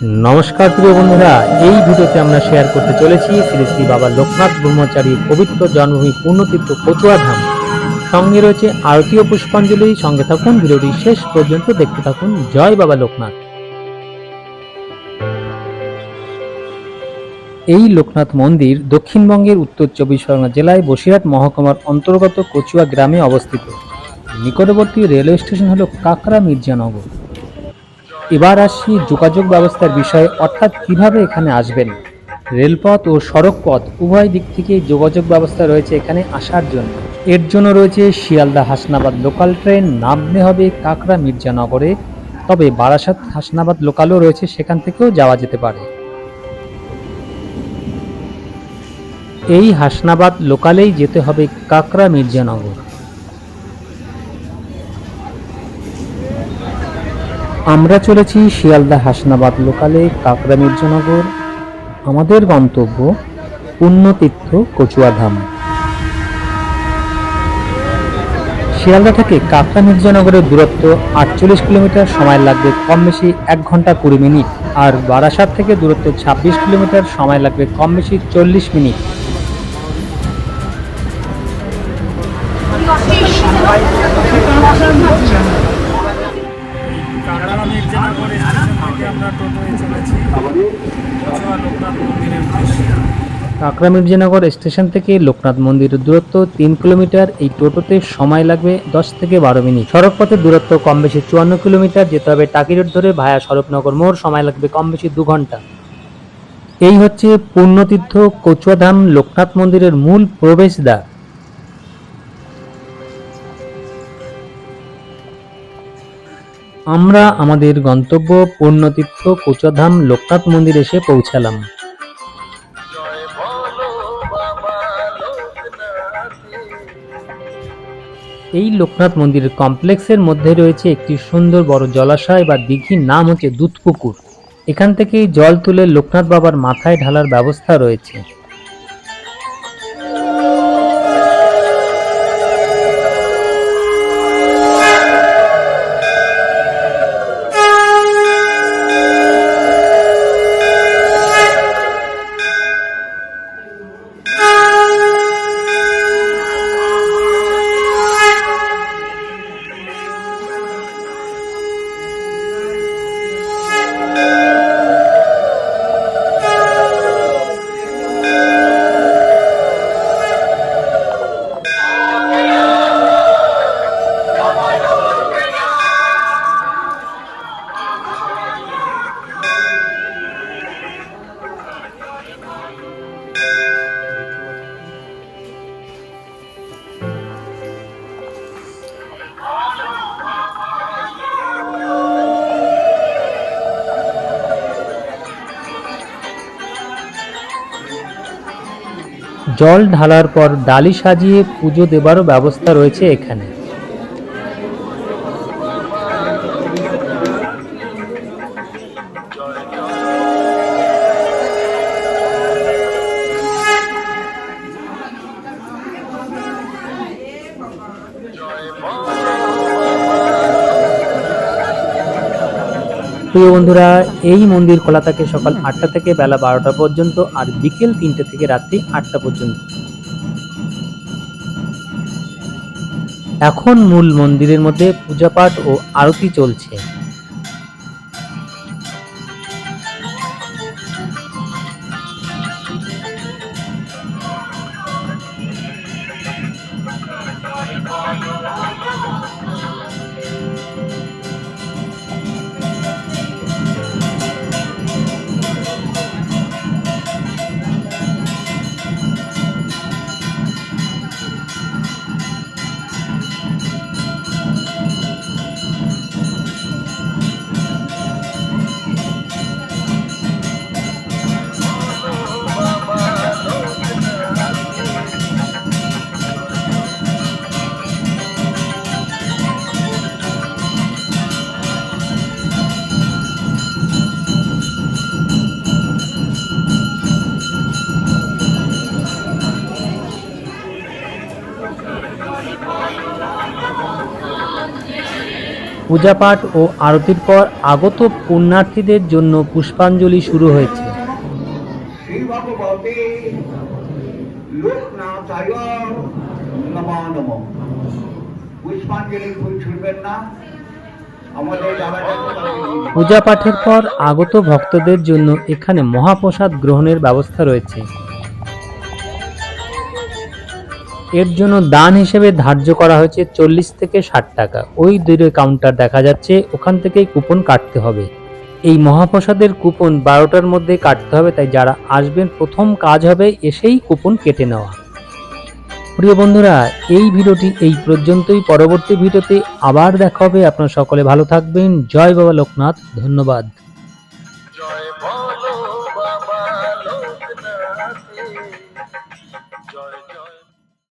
নমস্কার প্রিয় বন্ধুরা, এই ভিডিওতে আমরা শেয়ার করতে চলেছি শ্রী শ্রী বাবা লোকনাথ ব্রহ্মচারী পবিত্র জন্মভূমি পূর্ণতীর্থ কচুয়া ধাম সঙ্গে রয়েছে আরতীয় পুষ্পাঞ্জলি, সঙ্গে থাকুন ভিডিওটি শেষ পর্যন্ত দেখতে থাকুন। জয় বাবা লোকনাথ। এই লোকনাথ মন্দির দক্ষিণবঙ্গের উত্তর চব্বিশ পরগনা জেলায় বসিরহাট মহকুমার অন্তর্গত কচুয়া গ্রামে অবস্থিত। নিকটবর্তী রেলওয়ে স্টেশন হল কাকরা মির্জানগর। এবার আসছি যোগাযোগ ব্যবস্থার বিষয়ে, অর্থাৎ কীভাবে এখানে আসবেন? রেলপথ ও সড়ক পথ উভয় দিক থেকে যোগাযোগ ব্যবস্থা রয়েছে এখানে আসার জন্য। এর জন্য রয়েছে শিয়ালদা হাসনাবাদ লোকাল ট্রেন, নামতে হবে কাকরা মির্জানগরে। তবে বারাসাত হাসনাবাদ লোকালও রয়েছে, সেখান থেকেও যাওয়া যেতে পারে। এই হাসনাবাদ লোকালেই যেতে হবে কাকরা মির্জানগর। আমরা চলেছি শিয়ালদা হাসনাবাদ লোকালে কাকরা মির্জানগর আমাদের গন্তব্য পুণ্যতীর্থ কচুয়াধাম। শিয়ালদা থেকে কাকরা মির্জানগরের দূরত্ব আটচল্লিশ কিলোমিটার, সময় লাগবে কম বেশি এক ঘণ্টা কুড়ি মিনিট। আর বারাসাত থেকে দূরত্ব ছাব্বিশ কিলোমিটার, সময় লাগবে কম বেশি চল্লিশ মিনিট। কাকড়া স্টেশন থেকে লোকনাথ মন্দিরের কাকরা মির্জানগর স্টেশন থেকে লোকনাথ মন্দিরের দূরত্ব তিন কিলোমিটার। এই টোটোতে সময় লাগবে দশ থেকে বারো মিনিট। সড়ক পথের দূরত্ব কম বেশি চুয়ান্ন কিলোমিটার। যেতে হবে টাকি রোড ধরে ভায়া স্বরূপনগর মোড়। সময় লাগবে কম বেশি দু ঘণ্টা। এই হচ্ছে পূর্ণতীর্থ কচুয়াধাম লোকনাথ মন্দিরের মূল প্রবেশদ্বার। আমরা আমাদের গন্তব্য পূর্ণতীর্থ কোচাধাম লোকনাথ মন্দির এসে পৌঁছালাম। এই লোকনাথ মন্দিরের কমপ্লেক্সের মধ্যে রয়েছে একটি সুন্দর বড় জলাশয় বা দিঘির নাম হচ্ছে দুধপুকুর। এখান থেকে জল তুলে লোকনাথ বাবার মাথায় ঢালার ব্যবস্থা রয়েছে। জল ঢালার পর ডালি সাজিয়ে পুজো দেবারও ব্যবস্থা রয়েছে এখানে। প্রিয় বন্ধুরা, এই মন্দির খোলা থাকে সকাল আটটা থেকে বেলা বারোটা পর্যন্ত আর বিকেল তিনটে থেকে রাত্রি আটটা পর্যন্ত। এখন মূল মন্দিরের মধ্যে পূজাপাঠ ও আরতি চলছে। পূজাপাঠ ও আরতির পর আগত পুণ্যার্থীদের জন্য পুষ্পাঞ্জলি শুরু হয়েছে। পূজা পাঠের পর আগত ভক্তদের জন্য এখানে মহাপ্রসাদ গ্রহণের ব্যবস্থা রয়েছে। এর জন্য দান হিসেবে ধার্য করা হয়েছে চল্লিশ থেকে ষাট টাকা। ওই দূরে কাউন্টার দেখা যাচ্ছে, ওখান থেকেই কুপন কাটতে হবে। এই মহাপ্রসাদের কুপন বারোটার মধ্যে কাটতে হবে, তাই যারা আসবেন, প্রথম কাজ হবে এসেই কুপন কেটে নেওয়া। প্রিয় বন্ধুরা, এই ভিডিওটি এই পর্যন্তই। পরবর্তী ভিডিওতে আবার দেখা হবে। আপনারা সকলে ভালো থাকবেন। জয় বাবা লোকনাথ। ধন্যবাদ।